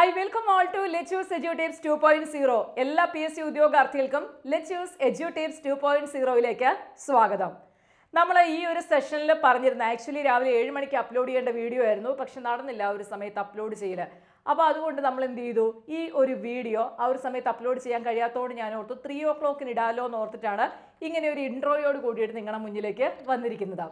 Hi welcome all to let us edu tapes two point zero എല്ലാ P S C ഉദ്യോഗാർത്ഥികൾക്കും let us edu tapes two point സീറോയിലേക്ക് സ്വാഗതം. നമ്മൾ ഈ ഒരു സെഷനിൽ പറഞ്ഞിരുന്ന ആക്ച്വലി രാവിലെ ഏഴ് മണിക്ക് അപ്ലോഡ് ചെയ്യേണ്ട വീഡിയോ ആയിരുന്നു. പക്ഷെ നടന്നില്ല ആ ഒരു സമയത്ത് അപ്ലോഡ് ചെയ്യൽ. അപ്പോൾ അതുകൊണ്ട് നമ്മൾ എന്ത് ചെയ്തു? ഈ ഒരു വീഡിയോ ആ ഒരു സമയത്ത് അപ്ലോഡ് ചെയ്യാൻ കഴിയാത്തതുകൊണ്ട് ഞാൻ ഓർത്തു ത്രീ ഓ ക്ലോക്കിന് ഇടാലോ എന്ന് ഓർത്തിട്ടാണ് ഇങ്ങനെ ഒരു ഇൻട്രോയോട് കൂടിയിട്ട് നിങ്ങളുടെ മുന്നിലേക്ക് വന്നിരിക്കുന്നത്.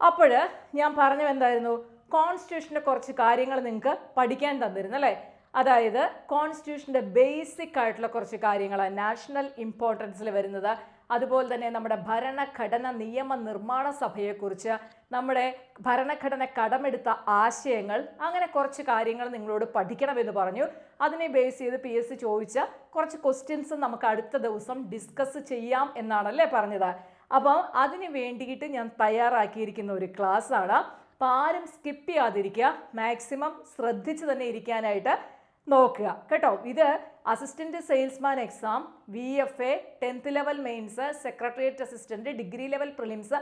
അപ്പോൾ ഞാൻ പറഞ്ഞു എന്തായിരുന്നു? കോൺസ്റ്റിറ്റ്യൂഷന്റെ കുറച്ച് കാര്യങ്ങൾ നിങ്ങൾക്ക് പഠിക്കാൻ തന്നിരുന്നു അല്ലേ? അതായത് കോൺസ്റ്റിറ്റ്യൂഷന്റെ ബേസിക് ആയിട്ടുള്ള കുറച്ച് കാര്യങ്ങൾ നാഷണൽ ഇമ്പോർട്ടൻസിൽ വരുന്നത്. അതുപോലെ തന്നെ നമ്മുടെ ഭരണഘടന നിയമ നിർമ്മാണ സഭയെക്കുറിച്ച് നമ്മുടെ ഭരണഘടന കടമെടുത്ത ആശയങ്ങൾ അങ്ങനെ കുറച്ച് കാര്യങ്ങൾ നിങ്ങളോട് പഠിക്കണമെന്ന് പറഞ്ഞു. അതിനെ ബേസ് ചെയ്ത് പി എസ് സി ചോദിച്ച കുറച്ച് ക്വസ്റ്റ്യൻസ് നമുക്ക് അടുത്ത ദിവസം ഡിസ്കസ് ചെയ്യാം എന്നാണല്ലേ പറഞ്ഞത്. അപ്പം അതിന് വേണ്ടിയിട്ട് ഞാൻ തയ്യാറാക്കിയിരിക്കുന്ന ഒരു ക്ലാസ്സാണ് ആണ്. അപ്പം ആരും സ്കിപ്പ് ചെയ്യാതിരിക്കുക. മാക്സിമം ശ്രദ്ധിച്ച് തന്നെ ഇരിക്കാനായിട്ട് നോക്കുക. കേട്ടോ? ഇത് assistant salesman exam V F A tenth level mains secretariat assistant degree level prelims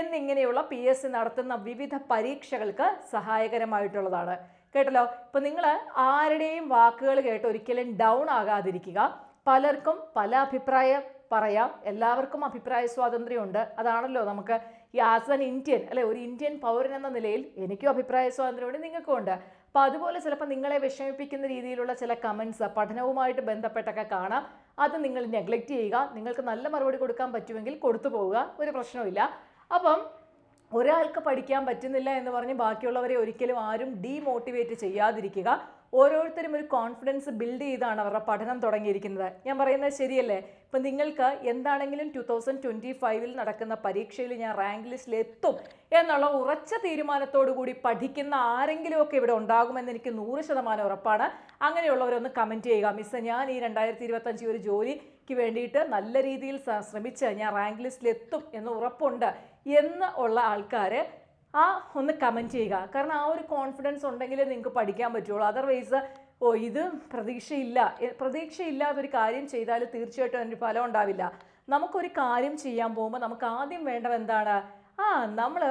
എന്നിങ്ങനെയുള്ള പി എസ് സി നടത്തുന്ന വിവിധ പരീക്ഷകൾക്ക് സഹായകരമായിട്ടുള്ളതാണ്. കേട്ടല്ലോ? ഇപ്പം നിങ്ങൾ ആരുടെയും വാക്കുകൾ കേട്ട് ഒരിക്കലും ഡൗൺ ആകാതിരിക്കുക. പലർക്കും പല അഭിപ്രായം പറയാം. എല്ലാവർക്കും അഭിപ്രായ സ്വാതന്ത്ര്യമുണ്ട്. അതാണല്ലോ നമുക്ക് ഈ ആസ് ആൻ ഇന്ത്യൻ അല്ലെ ഒരു ഇന്ത്യൻ പൗരൻ എന്ന നിലയിൽ എനിക്കും അഭിപ്രായ സ്വാതന്ത്ര്യമുണ്ട് നിങ്ങൾക്കും ഉണ്ട് അപ്പോൾ അതുപോലെ ചിലപ്പോൾ നിങ്ങളെ വിഷമിപ്പിക്കുന്ന രീതിയിലുള്ള ചില കമൻസ് പഠനവുമായിട്ട് ബന്ധപ്പെട്ടൊക്കെ കാണാം. അത് നിങ്ങൾ നെഗ്ലക്റ്റ് ചെയ്യുക. നിങ്ങൾക്ക് നല്ല മറുപടി കൊടുക്കാൻ പറ്റുമെങ്കിൽ കൊടുത്തു പോവുക. ഒരു പ്രശ്നവുമില്ല. അപ്പം ഒരാൾക്ക് പഠിക്കാൻ പറ്റുന്നില്ല എന്ന് പറഞ്ഞ് ബാക്കിയുള്ളവരെ ഒരിക്കലും ആരും ഡീമോട്ടിവേറ്റ് ചെയ്യാതിരിക്കുക. ഓരോരുത്തരും ഒരു കോൺഫിഡൻസ് ബിൽഡ് ചെയ്താണ് അവരുടെ പഠനം തുടങ്ങിയിരിക്കുന്നത്. ഞാൻ പറയുന്നത് ശരിയല്ലേ? ഇപ്പം നിങ്ങൾക്ക് എന്താണെങ്കിലും ടു തൗസൻഡ് ട്വന്റി ഫൈവിൽ നടക്കുന്ന പരീക്ഷയിൽ ഞാൻ റാങ്ക് ലിസ്റ്റിൽ എത്തും എന്നുള്ള ഉറച്ച തീരുമാനത്തോടു കൂടി പഠിക്കുന്ന ആരെങ്കിലുമൊക്കെ ഇവിടെ ഉണ്ടാകുമെന്ന് എനിക്ക് നൂറ് ശതമാനം ഉറപ്പാണ്. അങ്ങനെയുള്ളവരൊന്ന് കമന്റ് ചെയ്യുക. മിസ് ഞാൻ ഈ രണ്ടായിരത്തി ഇരുപത്തഞ്ച് ഒരു ജോലിക്ക് വേണ്ടിയിട്ട് നല്ല രീതിയിൽ ശ്രമിച്ച് ഞാൻ റാങ്ക് ലിസ്റ്റിൽ എത്തും എന്ന് ഉറപ്പുണ്ട് എന്ന് ഉള്ള ആൾക്കാർ ആ ഒന്ന് കമന്റ് ചെയ്യുക. കാരണം ആ ഒരു കോൺഫിഡൻസ് ഉണ്ടെങ്കിൽ നിങ്ങൾക്ക് പഠിക്കാൻ പറ്റുള്ളൂ. അതർവൈസ് ഓ ഇത് പ്രതീക്ഷയില്ല. പ്രതീക്ഷയില്ലാതൊരു കാര്യം ചെയ്താൽ തീർച്ചയായിട്ടും അതിന്റെ ഫലം ഉണ്ടാവില്ല. നമുക്കൊരു കാര്യം ചെയ്യാൻ പോകുമ്പോൾ നമുക്ക് ആദ്യം വേണ്ടത് എന്താണ്? ആ നമ്മൾ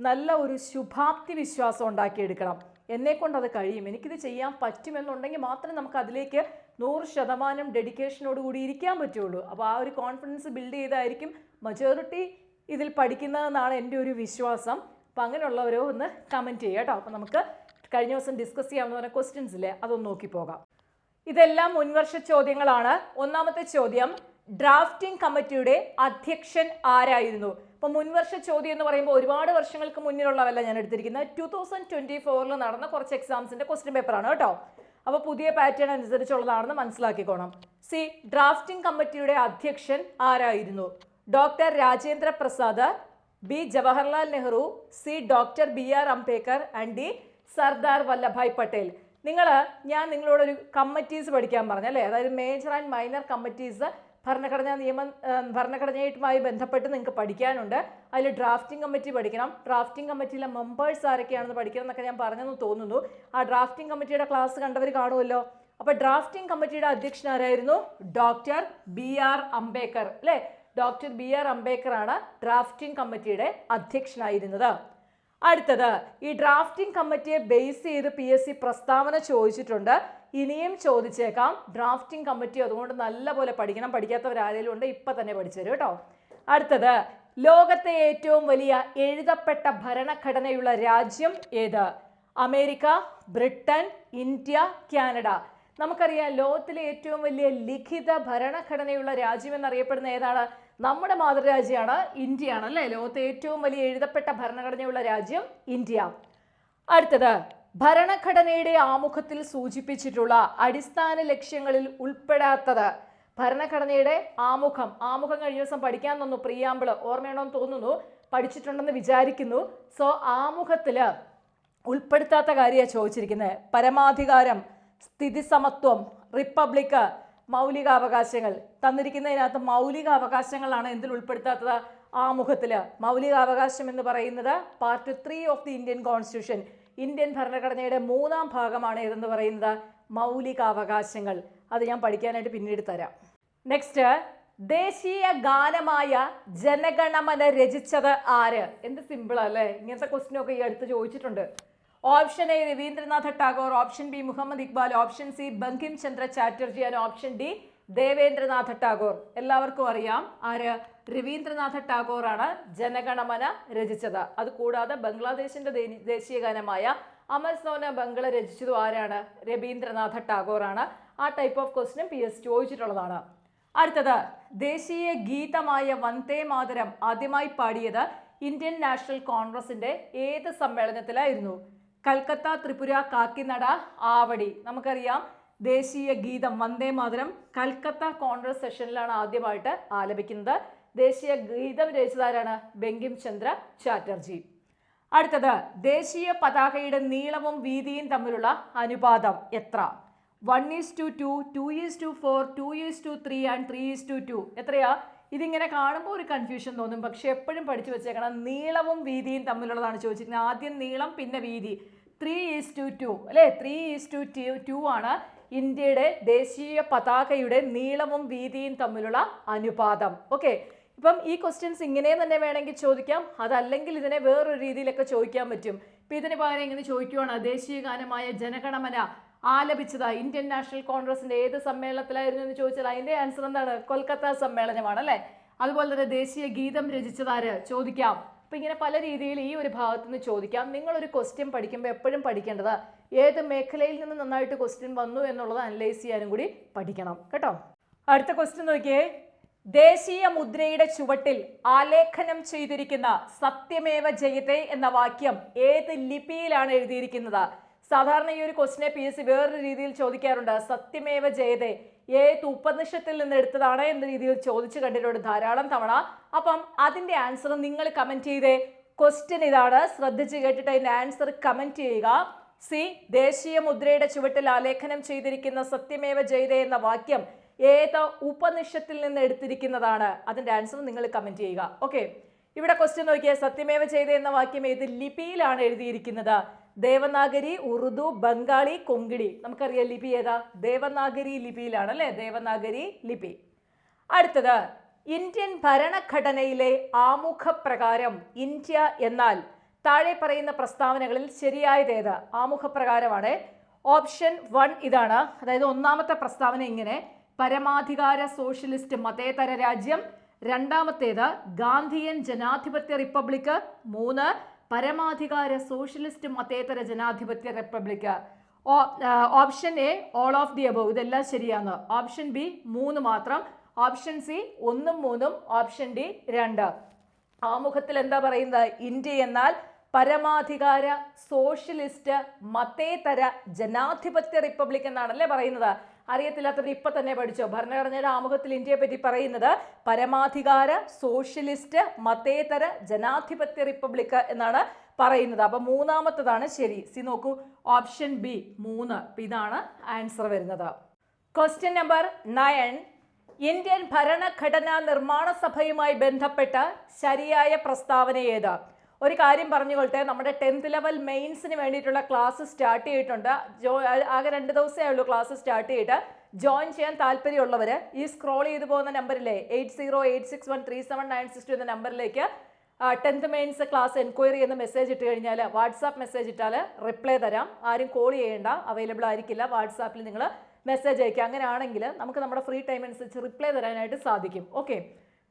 നല്ല ഒരു ശുഭാപ്തി വിശ്വാസം ഉണ്ടാക്കിയെടുക്കണം. എന്നെക്കൊണ്ട് അത് കഴിയും. എനിക്കിത് ചെയ്യാൻ പറ്റുമെന്നുണ്ടെങ്കിൽ മാത്രമേ നമുക്ക് അതിലേക്ക് നൂറ് ശതമാനം ഡെഡിക്കേഷനോട് കൂടി ഇരിക്കാൻ പറ്റുള്ളൂ. അപ്പോൾ ആ ഒരു കോൺഫിഡൻസ് ബിൽഡ് ചെയ്തായിരിക്കും മജോറിറ്റി ഇതിൽ പഠിക്കുന്നതെന്നാണ് എന്റെ ഒരു വിശ്വാസം. അപ്പം അങ്ങനെയുള്ളവരോ ഒന്ന് കമന്റ് ചെയ്യുക കേട്ടോ. അപ്പം നമുക്ക് കഴിഞ്ഞ ദിവസം ഡിസ്കസ് ചെയ്യാമെന്ന് പറഞ്ഞ ക്വസ്റ്റ്യൻസില്ലേ അതൊന്ന് നോക്കി പോകാം. ഇതെല്ലാം മുൻവർഷ ചോദ്യങ്ങളാണ്. ഒന്നാമത്തെ ചോദ്യം ഡ്രാഫ്റ്റിംഗ് കമ്മിറ്റിയുടെ അധ്യക്ഷൻ ആരായിരുന്നു? അപ്പോൾ മുൻവർഷ ചോദ്യം എന്ന് പറയുമ്പോൾ ഒരുപാട് വർഷങ്ങൾക്ക് മുന്നിലുള്ളവല്ല ഞാൻ എടുത്തിരിക്കുന്നത്. ടു തൗസൻഡ് ട്വന്റി ഫോറിൽ നടന്ന കുറച്ച് എക്സാംസിന്റെ ക്വസ്റ്റ്യൻ പേപ്പറാണ് കേട്ടോ. അപ്പോൾ പുതിയ പാറ്റേൺ അനുസരിച്ചുള്ളതാണെന്ന് മനസ്സിലാക്കിക്കോണം. സി ഡ്രാഫ്റ്റിംഗ് കമ്മിറ്റിയുടെ അധ്യക്ഷൻ ആരായിരുന്നു? Doctor Rajendra Prasad B Jawaharlal Nehru C doctor B R Ambedkar and D Sardar Vallabhbhai Patel. നിങ്ങൾ ഞാൻ നിങ്ങളോടൊരു കമ്മിറ്റീസ് പഠിക്കാൻ പറഞ്ഞു അല്ലേ? അതായത് മേജർ ആൻഡ് മൈനർ കമ്മിറ്റീസ് ഭരണഘടനാ നിയമം ഭരണഘടനയുമായി ബന്ധപ്പെട്ട് നിങ്ങൾക്ക് പഠിക്കാനുണ്ട്. അതിൽ ഡ്രാഫ്റ്റിംഗ് കമ്മിറ്റി പഠിക്കണം. ഡ്രാഫ്റ്റിംഗ് കമ്മിറ്റിയിലെ മെമ്പേഴ്സ് ആരൊക്കെയാണെന്ന് പഠിക്കണം എന്നൊക്കെ ഞാൻ പറഞ്ഞെന്ന് തോന്നുന്നു. ആ ഡ്രാഫ്റ്റിംഗ് കമ്മിറ്റിയുടെ ക്ലാസ് കണ്ടവർ കാണുമല്ലോ. അപ്പോൾ ഡ്രാഫ്റ്റിംഗ് കമ്മിറ്റിയുടെ അധ്യക്ഷൻ ആരായിരുന്നു? Doctor B R Ambedkar. അല്ലേ? ഡോക്ടർ ബി ആർ അംബേദ്കർ ആണ് ഡ്രാഫ്റ്റിംഗ് കമ്മിറ്റിയുടെ അധ്യക്ഷനായിരുന്നത്. അടുത്തത് ഈ ഡ്രാഫ്റ്റിംഗ് കമ്മിറ്റിയെ ബേസ് ചെയ്ത് പി എസ് സി പ്രസ്താവന ചോദിച്ചിട്ടുണ്ട്. ഇനിയും ചോദിച്ചേക്കാം. ഡ്രാഫ്റ്റിംഗ് കമ്മിറ്റി അതുകൊണ്ട് നല്ലപോലെ പഠിക്കണം. പഠിക്കാത്തവരാരെങ്കിലും ഉണ്ട് ഇപ്പം തന്നെ പഠിച്ചു തരും കേട്ടോ. അടുത്തത് ലോകത്തെ ഏറ്റവും വലിയ എഴുതപ്പെട്ട ഭരണഘടനയുള്ള രാജ്യം ഏത്? America Britain India Canada. നമുക്കറിയാം ലോകത്തിലെ ഏറ്റവും വലിയ ലിഖിത ഭരണഘടനയുള്ള രാജ്യം എന്നറിയപ്പെടുന്ന ഏതാണ്? നമ്മുടെ മാതൃരാജ്യമാണ് ഇന്ത്യയാണ് അല്ലേ? ലോകത്തെ ഏറ്റവും വലിയ എഴുതപ്പെട്ട ഭരണഘടനയുള്ള രാജ്യം ഇന്ത്യ. അടുത്തത് ഭരണഘടനയുടെ ആമുഖത്തിൽ സൂചിപ്പിച്ചിട്ടുള്ള അടിസ്ഥാന ലക്ഷ്യങ്ങളിൽ ഉൾപ്പെടാത്തത്. ഭരണഘടനയുടെ ആമുഖം. ആമുഖം കഴിഞ്ഞ ദിവസം പഠിക്കാൻ തന്നു പ്രിയാമ്പിൾ. ഓർമ്മയുണ്ടോന്ന് തോന്നുന്നു? പഠിച്ചിട്ടുണ്ടെന്ന് വിചാരിക്കുന്നു. സോ ആമുഖത്തിൽ ഉൾപ്പെടുത്താത്ത കാര്യമാണ് ചോദിച്ചിരിക്കുന്നത് പരമാധികാരം സ്ഥിതിസമത്വം റിപ്പബ്ലിക്ക് മൗലികാവകാശങ്ങൾ. തന്നിരിക്കുന്നതിനകത്ത് മൗലികാവകാശങ്ങളാണ് എന്തിൽ ഉൾപ്പെടുത്താത്തത്? ആമുഖത്തിൽ മൗലികാവകാശം എന്ന് പറയുന്നത് part three of the Indian constitution Indian ഭരണഘടനയുടെ മൂന്നാം ഭാഗമാണ് ഏതെന്ന് പറയുന്നത്? മൗലികാവകാശങ്ങൾ. അത് ഞാൻ പഠിക്കാനായിട്ട് പിന്നീട് തരാം. നെക്സ്റ്റ് ദേശീയ ഗാനമായ ജനഗണമന രചിച്ചത് ആര്? എന്ത് സിമ്പിൾ അല്ലേ? ഇങ്ങനത്തെ ക്വസ്റ്റ്യൻ ഒക്കെ ഈ അടുത്ത് ചോദിച്ചിട്ടുണ്ട്. Option A Rabindranath Tagore option B Muhammad Iqbal option C Bankim Chandra Chatterjee and option D Debendranath Tagore. എല്ലാവർക്കും അറിയാം ആര് രവീന്ദ്രനാഥ ടാഗോർ ആണ് ജനഗണമന രചിച്ചത്. അതുകൂടാതെ ബംഗ്ലാദേശിന്റെ ദേശീയ ഗാനമായ അമർ സോന ബംഗ്ല രചിച്ചതും ആരാണ്? രവീന്ദ്രനാഥ ടാഗോർ ആണ് ആ ടൈപ്പ് ഓഫ് ക്വസ്റ്റിനും പി എസ് ചോദിച്ചിട്ടുള്ളതാണ്. അടുത്തത് ദേശീയ ഗീതമായ വന്ദേ മാതരം ആദ്യമായി പാടിയത് ഇന്ത്യൻ നാഷണൽ കോൺഗ്രസിന്റെ ഏത് സമ്മേളനത്തിലായിരുന്നു? കൽക്കത്ത ത്രിപുര കാക്കിനട ആവടി. നമുക്കറിയാം ദേശീയ ഗീതം വന്ദേ മാതരം കൽക്കത്ത കോൺഗ്രസ് സെഷനിലാണ് ആദ്യമായിട്ട് ആലപിക്കുന്നത്. ദേശീയ ഗീതം രചിച്ചതാരാണ്? ബെങ്കിം ചന്ദ്ര ചാറ്റർജി. അടുത്തത് ദേശീയ പതാകയുടെ നീളവും വീതിയും തമ്മിലുള്ള അനുപാതം എത്ര? One is to two two is to four two is to three and three is to two എത്രയാ? ഇതിങ്ങനെ കാണുമ്പോൾ ഒരു കൺഫ്യൂഷൻ തോന്നും. പക്ഷെ എപ്പോഴും പഠിച്ചു വെച്ചേക്കണം നീളവും വീതിയും തമ്മിലുള്ളതാണ്. ചോദിച്ചിരിക്കുന്നത് ആദ്യം നീളം പിന്നെ വീതി. ത്രീ ഈസ് ടു ടു അല്ലേ? ത്രീ ഈസ് ടു ടു ആണ് ഇന്ത്യയുടെ ദേശീയ പതാകയുടെ നീളവും വീതിയും തമ്മിലുള്ള അനുപാതം. ഓക്കെ ഇപ്പം ഈ ക്വസ്റ്റ്യൻസ് ഇങ്ങനെ തന്നെ വേണമെങ്കിൽ ചോദിക്കാം. അതല്ലെങ്കിൽ ഇതിനെ വേറൊരു രീതിയിലൊക്കെ ചോദിക്കാൻ പറ്റും. ഇപ്പം ഇതിന് പകരം ഇങ്ങനെ ചോദിക്കുവാണ് ദേശീയ ഗാനമായ ജനഗണമന ആലപിച്ചത് ഇന്ത്യൻ നാഷണൽ കോൺഗ്രസിന്റെ ഏത് സമ്മേളനത്തിലായിരുന്നു എന്ന് ചോദിച്ചാൽ അതിന്റെ ആൻസർ എന്താണ്? കൊൽക്കത്ത സമ്മേളനമാണ് അല്ലേ? അതുപോലെ തന്നെ ദേശീയ ഗീതം രചിച്ചതാര് ചോദിക്കാം. അപ്പൊ ഇങ്ങനെ പല രീതിയിൽ ഈ ഒരു ഭാഗത്ത് നിന്ന് ചോദിക്കാം. നിങ്ങൾ ഒരു ക്വസ്റ്റ്യൻ പഠിക്കുമ്പോൾ എപ്പോഴും പഠിക്കേണ്ടത് ഏത് മേഖലയിൽ നിന്ന് നന്നായിട്ട് ക്വസ്റ്റ്യൻ വന്നു എന്നുള്ളത് അനലൈസ് ചെയ്യാനും കൂടി പഠിക്കണം. കേട്ടോ? അടുത്ത ക്വസ്റ്റ്യൻ നോക്കിയേ. ദേശീയ മുദ്രയുടെ ചുവട്ടിൽ ആലേഖനം ചെയ്തിരിക്കുന്ന സത്യമേവ ജയതേ എന്ന വാക്യം ഏത് ലിപിയിലാണ് എഴുതിയിരിക്കുന്നത്? സാധാരണ ഈ ഒരു ക്വസ്റ്റിനെ പി എസ് സി വേറൊരു രീതിയിൽ ചോദിക്കാറുണ്ട്. സത്യമേവ ജയതേ ഏത് ഉപനിഷത്തിൽ നിന്ന് എടുത്തതാണ് എന്ന രീതിയിൽ ചോദിച്ചു കണ്ടിട്ടുണ്ട് ധാരാളം തവണ. അപ്പം അതിന്റെ ആൻസർ നിങ്ങൾ കമന്റ് ചെയ്തേ. ക്വസ്റ്റ്യൻ ഇതാണ്. ശ്രദ്ധിച്ച് കേട്ടിട്ട് അതിന്റെ ആൻസർ കമന്റ് ചെയ്യുക. സി ദേശീയ മുദ്രയുടെ ചുവട്ടിൽ ആലേഖനം ചെയ്തിരിക്കുന്ന സത്യമേവ ജയതേ എന്ന വാക്യം ഏത് ഉപനിഷത്തിൽ നിന്ന് എടുത്തിരിക്കുന്നതാണ്? അതിന്റെ ആൻസർ നിങ്ങൾ കമന്റ് ചെയ്യുക. ഓക്കെ ഇവിടെ ക്വസ്റ്റ്യൻ നോക്കിയാൽ സത്യമേവ ചെയ്ത എന്ന വാക്യം ഏത് ലിപിയിലാണ് എഴുതിയിരിക്കുന്നത്? ദേവനാഗരി ഉറുദു ബംഗാളി കൊങ്കിണി. നമുക്കറിയാം ലിപി ഏതാ? ദേവനാഗരി ലിപിയിലാണ് അല്ലേ ദേവനാഗരി ലിപി. അടുത്തത് ഇന്ത്യൻ ഭരണഘടനയിലെ ആമുഖപ്രകാരം ഇന്ത്യ എന്നാൽ താഴെ പറയുന്ന പ്രസ്താവനകളിൽ ശരിയായതേത് ആമുഖപ്രകാരമാണ്. ഓപ്ഷൻ വൺ ഇതാണ്. അതായത് ഒന്നാമത്തെ പ്രസ്താവന ഇങ്ങനെ. പരമാധികാര സോഷ്യലിസ്റ്റ് മതേതര രാജ്യം. രണ്ടാമത്തേത് ഗാന്ധിയൻ ജനാധിപത്യ റിപ്പബ്ലിക്. മൂന്ന് പരമാധികാര സോഷ്യലിസ്റ്റ് മതേതര ജനാധിപത്യ republic option A all of the above. ഇതെല്ലാം ശരിയാണ്. ഓപ്ഷൻ ബി മൂന്ന് മാത്രം. ഓപ്ഷൻ സി ഒന്നും മൂന്നും. ഓപ്ഷൻ ഡി രണ്ട്. ആമുഖത്തിൽ എന്താ പറയുന്നത്? ഇന്ത്യ എന്നാൽ പരമാധികാര സോഷ്യലിസ്റ്റ് മതേതര ജനാധിപത്യ റിപ്പബ്ലിക് എന്നാണല്ലേ പറയുന്നത്? അറിയത്തില്ലാത്തവർ ഇപ്പൊ തന്നെ പഠിച്ചോ? ഭരണഘടനയുടെ ആമുഖത്തിൽ ഇന്ത്യയെ പറ്റി പറയുന്നത് പരമാധികാര സോഷ്യലിസ്റ്റ് മതേതര ജനാധിപത്യ റിപ്പബ്ലിക് എന്നാണ് പറയുന്നത്. അപ്പൊ മൂന്നാമത്തതാണ് ശരി. സി നോക്കൂ. ഓപ്ഷൻ ബി മൂന്ന്. ഇതാണ് ആൻസർ വരുന്നത്. Question number nine. ഇന്ത്യൻ ഭരണഘടനാ നിർമ്മാണ സഭയുമായി ബന്ധപ്പെട്ട ശരിയായ പ്രസ്താവന ഏത്? ഒരു കാര്യം പറഞ്ഞുകൊള്ളട്ടെ നമ്മുടെ ടെൻത്ത് ലെവൽ മെയിൻസിന് വേണ്ടിയിട്ടുള്ള ക്ലാസ് സ്റ്റാർട്ട് ചെയ്തിട്ടുണ്ട്. ജോ ആകെ രണ്ട് ദിവസമേ ഉള്ളൂ ക്ലാസ് സ്റ്റാർട്ട് ചെയ്തിട്ട്. ജോയിൻ ചെയ്യാൻ താല്പര്യമുള്ളവർ ഈ സ്ക്രോൾ ചെയ്തു പോകുന്ന നമ്പറിലെ eight zero eight six one three seven nine six two എന്ന നമ്പറിലേക്ക് ടെൻത്ത് മെയിൻസ് ക്ലാസ് എൻക്വയറി എന്ന് മെസ്സേജ് ഇട്ട് കഴിഞ്ഞാൽ വാട്സാപ്പ് മെസ്സേജ് ഇട്ടാൽ റിപ്ലൈ തരാം. ആരും കോൾ ചെയ്യേണ്ട അവൈലബിൾ ആയിരിക്കില്ല. വാട്സാപ്പിൽ നിങ്ങൾ മെസ്സേജ് അയക്കുക അങ്ങനെയാണെങ്കിൽ നമുക്ക് നമ്മുടെ ഫ്രീ ടൈം അനുസരിച്ച് റിപ്ലൈ തരാനായിട്ട് സാധിക്കും. ഓക്കെ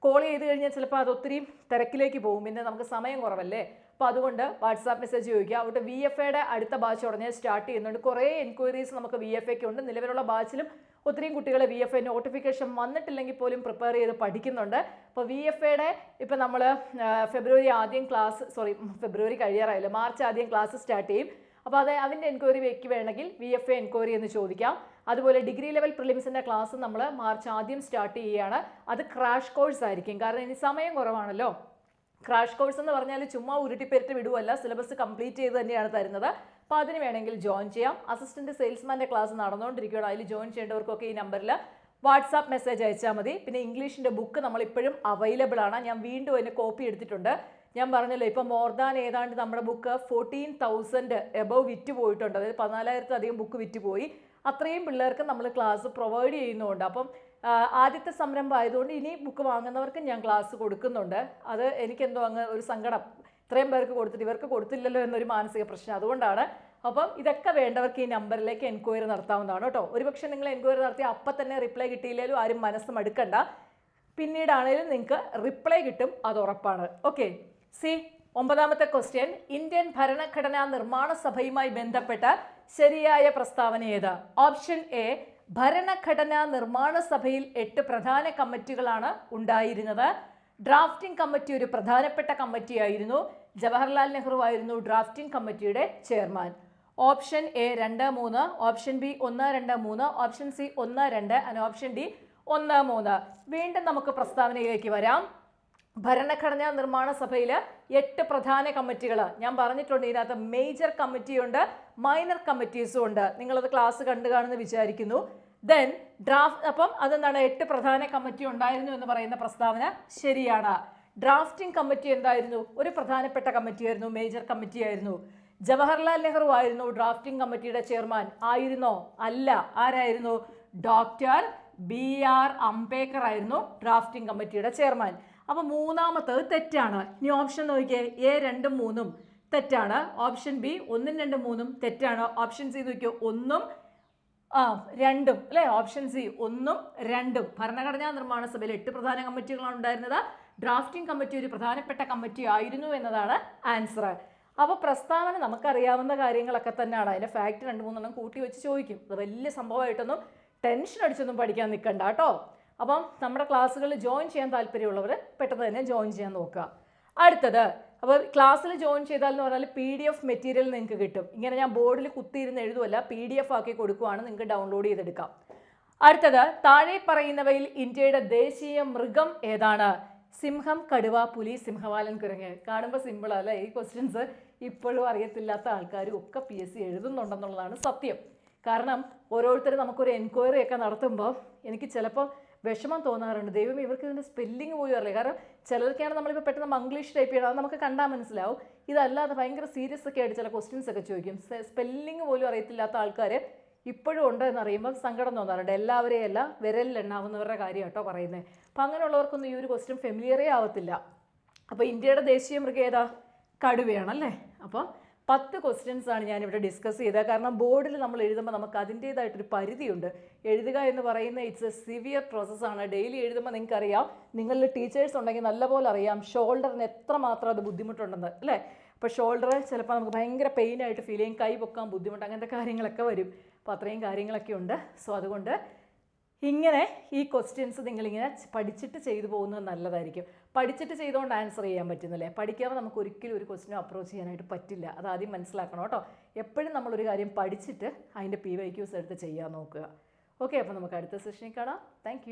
കോൾ ചെയ്ത് കഴിഞ്ഞാൽ ചിലപ്പോൾ അത് ഒത്തിരി തിരക്കിലേക്ക് പോകും. പിന്നെ നമുക്ക് സമയം കുറവല്ലേ? അപ്പോൾ അതുകൊണ്ട് വാട്സാപ്പ് മെസ്സേജ് ചോദിക്കുക. അവിടെ വി എഫ് എയുടെ അടുത്ത ബാച്ച് ഉടനെ സ്റ്റാർട്ട് ചെയ്യുന്നുണ്ട്. കുറേ എൻക്വയറീസ് നമുക്ക് വി എഫ് എക്ക് ഉണ്ട്. നിലവിലുള്ള ബാച്ചിലും ഒത്തിരിയും കുട്ടികളെ വി എഫ് എ നോട്ടിഫിക്കേഷൻ വന്നിട്ടില്ലെങ്കിൽ പോലും പ്രിപ്പയർ ചെയ്ത് പഠിക്കുന്നുണ്ട്. അപ്പോൾ വി എഫ് എയുടെ ഇപ്പം നമ്മൾ ഫെബ്രുവരി ആദ്യം ക്ലാസ് സോറി ഫെബ്രുവരി കഴിയാറായില്ല? മാർച്ച് ആദ്യം ക്ലാസ് സ്റ്റാർട്ട് ചെയ്യും. അപ്പോൾ അത് അതിന്റെ എൻക്വയറി വേണമെങ്കിൽ വി എഫ് എ എൻക്വയറി എന്ന് ചോദിക്കാം. അതുപോലെ ഡിഗ്രി ലെവൽ പ്രിലിംസിന്റെ ക്ലാസ് നമ്മൾ മാർച്ച് ആദ്യം സ്റ്റാർട്ട് ചെയ്യുകയാണ്. അത് ക്രാഷ് കോഴ്സ് ആയിരിക്കും. കാരണം ഇനി സമയം കുറവാണല്ലോ. ക്രാഷ് കോഴ്സ് എന്ന് പറഞ്ഞാൽ ചുമ്മാ ഉരുട്ടിപ്പെരിട്ട് വിടുവല്ല. സിലബസ് കംപ്ലീറ്റ് ചെയ്ത് തന്നെയാണ് തരുന്നത്. അപ്പോൾ അതിന് വേണമെങ്കിൽ ജോയിൻ ചെയ്യാം. അസിസ്റ്റന്റ് സെയിൽസ്മാന്റെ ക്ലാസ് നടന്നുകൊണ്ടിരിക്കുകയാണ്. അതിൽ ജോയിൻ ചെയ്യേണ്ടവർക്കൊക്കെ ഈ നമ്പറിൽ വാട്സാപ്പ് മെസ്സേജ് അയച്ചാൽ മതി. പിന്നെ ഇംഗ്ലീഷിന്റെ ബുക്ക് നമ്മളിപ്പോഴും അവൈലബിൾ ആണ്. ഞാൻ വീണ്ടും അതിന് കോപ്പി എടുത്തിട്ടുണ്ട്. ഞാൻ പറഞ്ഞല്ലോ ഇപ്പം മോർ ദാൻ ഏതാണ്ട് നമ്മുടെ ബുക്ക് ഫോർട്ടീൻ തൗസൻഡ് എബവ് വിറ്റ് പോയിട്ടുണ്ട് അതായത് പതിനാലായിരത്തിലധികം ബുക്ക് വിറ്റ് പോയി അത്രയും പിള്ളേർക്ക് നമ്മൾ ക്ലാസ് പ്രൊവൈഡ് ചെയ്യുന്നുണ്ട്. അപ്പം ആദ്യത്തെ സംരംഭം ആയതുകൊണ്ട് ഇനി ബുക്ക് വാങ്ങുന്നവർക്ക് ഞാൻ ക്ലാസ് കൊടുക്കുന്നുണ്ട്. അത് എനിക്കെന്തോ അങ്ങ് ഒരു സങ്കടം. ഇത്രയും പേർക്ക് കൊടുത്തിട്ട് ഇവർക്ക് കൊടുത്തില്ലല്ലോ എന്നൊരു മാനസിക പ്രശ്നം അതുകൊണ്ടാണ്. അപ്പം ഇതൊക്കെ വേണ്ടവർക്ക് ഈ നമ്പറിലേക്ക് എൻക്വയറി നടത്താവുന്നതാണ് കേട്ടോ. ഒരുപക്ഷെ നിങ്ങൾ എൻക്വയറി നടത്തി അപ്പം തന്നെ റിപ്ലൈ കിട്ടിയില്ലെങ്കിലും ആരും മനസ്സ് മടുക്കണ്ട. പിന്നീടാണേലും നിങ്ങൾക്ക് റിപ്ലൈ കിട്ടും അത് ഉറപ്പാണ്. ഓക്കെ സി ഒമ്പതാമത്തെ ക്വസ്റ്റ്യൻ. ഇന്ത്യൻ ഭരണഘടനാ നിർമ്മാണ സഭയുമായി ബന്ധപ്പെട്ട ശരിയായ പ്രസ്താവന ഏത്? ഓപ്ഷൻ എ ഭരണഘടനാ നിർമ്മാണ സഭയിൽ എട്ട് പ്രധാന കമ്മിറ്റികളാണ് ഉണ്ടായിരുന്നത്. ഡ്രാഫ്റ്റിംഗ് കമ്മിറ്റി ഒരു പ്രധാനപ്പെട്ട കമ്മിറ്റിയായിരുന്നു. ജവഹർലാൽ നെഹ്റു ആയിരുന്നു ഡ്രാഫ്റ്റിംഗ് കമ്മിറ്റിയുടെ ചെയർമാൻ. ഓപ്ഷൻ എ രണ്ട് മൂന്ന് ഓപ്ഷൻ ബി ഒന്ന് രണ്ട് മൂന്ന് ഓപ്ഷൻ സി ഒന്ന് രണ്ട് ആൻഡ് ഓപ്ഷൻ ഡി ഒന്ന് മൂന്ന്. വീണ്ടും നമുക്ക് പ്രസ്താവനയിലേക്ക് വരാം. ഭരണഘടനാ നിർമ്മാണ സഭയിൽ എട്ട് പ്രധാന കമ്മിറ്റികൾ ഞാൻ പറഞ്ഞിട്ടുണ്ട് ഇതിനകത്ത് മേജർ കമ്മിറ്റിയുണ്ട് മൈനർ കമ്മിറ്റീസും ഉണ്ട്. നിങ്ങളത് ക്ലാസ് കണ്ടു കാണുമെന്ന് വിചാരിക്കുന്നു. ദെൻ ഡ്രാഫ്റ്റ് അപ്പം അതെന്താണ്? എട്ട് പ്രധാന കമ്മിറ്റി ഉണ്ടായിരുന്നു എന്ന് പറയുന്ന പ്രസ്താവന ശരിയാണ്. ഡ്രാഫ്റ്റിംഗ് കമ്മിറ്റി എന്തായിരുന്നു? ഒരു പ്രധാനപ്പെട്ട കമ്മിറ്റിയായിരുന്നു മേജർ കമ്മിറ്റി ആയിരുന്നു. ജവഹർലാൽ നെഹ്റു ആയിരുന്നു ഡ്രാഫ്റ്റിംഗ് കമ്മിറ്റിയുടെ ചെയർമാൻ ആയിരുന്നോ? അല്ല. ആരായിരുന്നു? ഡോക്ടർ ബി ആർ അംബേദ്കർ ആയിരുന്നു ഡ്രാഫ്റ്റിംഗ് കമ്മിറ്റിയുടെ ചെയർമാൻ അപ്പോൾ മൂന്നാമത്തത് തെറ്റാണ്. ഇനി ഓപ്ഷൻ നോക്കിയേ. എ രണ്ടും മൂന്നും തെറ്റാണ്. ഓപ്ഷൻ ബി ഒന്നും രണ്ടും മൂന്നും തെറ്റാണ്. ഓപ്ഷൻ സി നോക്കിയോ? ഒന്നും ആ രണ്ടും അല്ലേ? ഓപ്ഷൻ സി ഒന്നും രണ്ടും. ഭരണഘടനാ നിർമ്മാണ സഭയിൽ എട്ട് പ്രധാന കമ്മിറ്റികളാണ് ഉണ്ടായിരുന്നത്. ഡ്രാഫ്റ്റിംഗ് കമ്മിറ്റി ഒരു പ്രധാനപ്പെട്ട കമ്മിറ്റി ആയിരുന്നു എന്നതാണ് ആൻസർ അപ്പോൾ പ്രസ്താവന നമുക്കറിയാവുന്ന കാര്യങ്ങളൊക്കെ തന്നെയാണ്. അതിന്റെ ഫാക്ട് രണ്ട് മൂന്നെണ്ണം കൂട്ടി വെച്ച് ചോദിക്കും. അത് വലിയ സംഭവമായിട്ടൊന്നും ടെൻഷൻ അടിച്ചൊന്നും പഠിക്കാൻ നിൽക്കണ്ട കേട്ടോ. അപ്പം നമ്മുടെ ക്ലാസ്സുകളിൽ ജോയിൻ ചെയ്യാൻ താല്പര്യമുള്ളവർ പെട്ടെന്ന് തന്നെ ജോയിൻ ചെയ്യാൻ നോക്കുക. അടുത്തത് അപ്പോൾ ക്ലാസ്സിൽ ജോയിൻ ചെയ്താൽ എന്ന് പറഞ്ഞാൽ പി ഡി എഫ് മെറ്റീരിയൽ നിങ്ങൾക്ക് കിട്ടും. ഇങ്ങനെ ഞാൻ ബോർഡിൽ കുത്തിയിരുന്ന് എഴുതുമല്ല പി ഡി എഫ് ആക്കി കൊടുക്കുവാണ് നിങ്ങൾക്ക് ഡൗൺലോഡ് ചെയ്തെടുക്കാം. അടുത്തത് താഴെ പറയുന്നവയിൽ ഇന്ത്യയുടെ ദേശീയ മൃഗം ഏതാണ്? സിംഹം കടുവ പുലി സിംഹവാലൻ കുരങ്ങ്. കാണുമ്പോൾ സിമ്പിളാണ് അല്ലേ? ഈ ക്വസ്റ്റ്യൻസ് ഇപ്പോഴും അറിയത്തില്ലാത്ത ആൾക്കാരും ഒക്കെ പി എസ് സി എഴുതുന്നുണ്ടെന്നുള്ളതാണ് സത്യം. കാരണം ഓരോരുത്തരും നമുക്കൊരു എൻക്വയറി ഒക്കെ നടത്തുമ്പോൾ എനിക്ക് ചിലപ്പോൾ വിഷമം തോന്നാറുണ്ട്. ദൈവം ഇവർക്ക് ഇതിന്റെ സ്പെല്ലിംഗ് പോലും അറിയില്ല. കാരണം ചിലർക്കാണ് നമ്മളിപ്പോൾ പെട്ടെന്ന് മംഗ്ലീഷ് ടൈപ്പ് ചെയ്യണം. അത് നമുക്ക് കണ്ടാൽ മനസ്സിലാവും. ഇതല്ലാതെ ഭയങ്കര സീരിയസ് ഒക്കെ ആയിട്ട് ചില ക്വസ്റ്റ്യൻസ് ഒക്കെ ചോദിക്കും. സ്പെല്ലിംഗ് പോലും അറിയത്തില്ലാത്ത ആൾക്കാർ ഇപ്പോഴും ഉണ്ട് എന്ന് അറിയുമ്പോൾ സങ്കടം തോന്നാറുണ്ട്. എല്ലാവരെയും അല്ല വിരലിലെണ്ണാവുന്നവരുടെ കാര്യം കേട്ടോ പറയുന്നത് അപ്പം അങ്ങനെയുള്ളവർക്കൊന്നും ഈ ഒരു ക്വസ്റ്റ്യൻ ഫെമിലിയറേ ആവത്തില്ല. അപ്പോൾ ഇന്ത്യയുടെ ദേശീയ മൃഗം ഏതാ? കടുവയാണല്ലേ? അപ്പം പത്ത് ക്വസ്റ്റ്യൻസ് ആണ് ഞാനിവിടെ ഡിസ്കസ് ചെയ്തത്. കാരണം ബോർഡിൽ നമ്മൾ എഴുതുമ്പോൾ നമുക്ക് അതിന്റേതായിട്ടൊരു പരിധിയുണ്ട്. എഴുതുക എന്ന് പറയുന്ന ഇറ്റ്സ് എ സിവിയർ പ്രോസസ്സാണ് ഡെയിലി എഴുതുമ്പോൾ നിങ്ങൾക്കറിയാം. നിങ്ങളിൽ ടീച്ചേഴ്സ് ഉണ്ടെങ്കിൽ നല്ലപോലെ അറിയാം ഷോൾഡറിന് എത്രമാത്രം അത് ബുദ്ധിമുട്ടുണ്ടെന്ന് അല്ലേ? അപ്പോൾ ഷോൾഡർ ചിലപ്പോൾ നമുക്ക് ഭയങ്കര പെയിൻ ആയിട്ട് ഫീൽ ചെയ്യും കൈ പൊക്കാൻ ബുദ്ധിമുട്ട് അങ്ങനത്തെ കാര്യങ്ങളൊക്കെ വരും. അപ്പോൾ അത്രയും കാര്യങ്ങളൊക്കെ ഉണ്ട്. സോ അതുകൊണ്ട് ഇങ്ങനെ ഈ ക്വസ്റ്റ്യൻസ് നിങ്ങളിങ്ങനെ പഠിച്ചിട്ട് ചെയ്തു പോകുന്നത് നല്ലതായിരിക്കും. പഠിച്ചിട്ട് ചെയ്തുകൊണ്ട് ആൻസർ ചെയ്യാൻ പറ്റുന്നില്ലേ? പഠിക്കാതെ നമുക്ക് ഒരിക്കലും ഒരു ക്വസ്റ്റിനും അപ്രോച്ച് ചെയ്യാനായിട്ട് പറ്റില്ല. അത് ആദ്യം മനസ്സിലാക്കണം കേട്ടോ. എപ്പോഴും നമ്മളൊരു കാര്യം പഠിച്ചിട്ട് അതിന്റെ പി വൈ ക്യൂസ് എടുത്ത് ചെയ്യാൻ നോക്കുക. ഓക്കെ അപ്പോൾ നമുക്ക് അടുത്ത സെഷനിൽ കാണാം. താങ്ക്